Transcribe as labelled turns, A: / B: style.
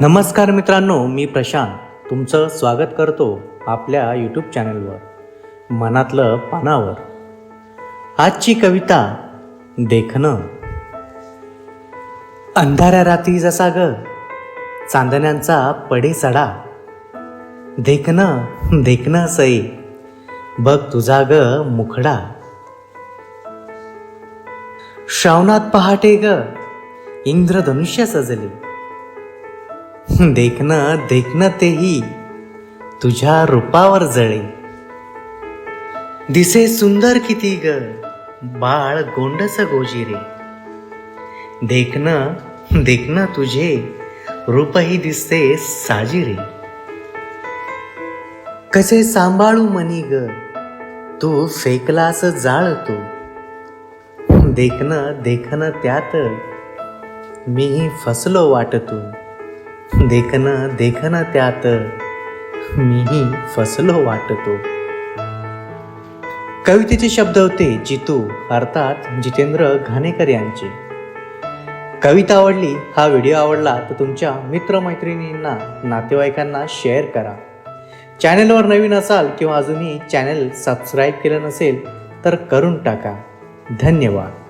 A: नमस्कार मित्रांनो मी प्रशांत. तुमचं स्वागत करतो आपल्या यूट्यूब चॅनलवर मनातलं पानावर. आजची कविता देखणं. अंधाऱ्या रात्री जसा ग चांदण्यांचा पडे सडा देखणं देखणं सई. बघ तुझा ग मुखडा. श्रावणात पहाटे ग इंद्रधनुष्य सजले. देखणं देखणं तेही तुझ्या रूपावर जळे. दिसे सुंदर किती ग बाळ गोंडस गोजिरे. देखणं देखणं तुझे रूपही दिसते साजिरे. कसे सांभाळू मनी ग तू फेकलास जाळतो देखणं देखणं त्यात मी फसलो वाटतो. देखना देखणं त्यात. मीही फसलो वाटतो. कवितेचे शब्द होते जितू अर्थात जितेंद्र घाणेकर यांचे. कविता आवडली हा व्हिडिओ आवडला तर तुमच्या मित्रमैत्रिणींना नातेवाईकांना शेअर करा. चॅनेलवर नवीन असाल किंवा अजूनही चॅनेल सबस्क्राईब केलं नसेल तर करून टाका. धन्यवाद.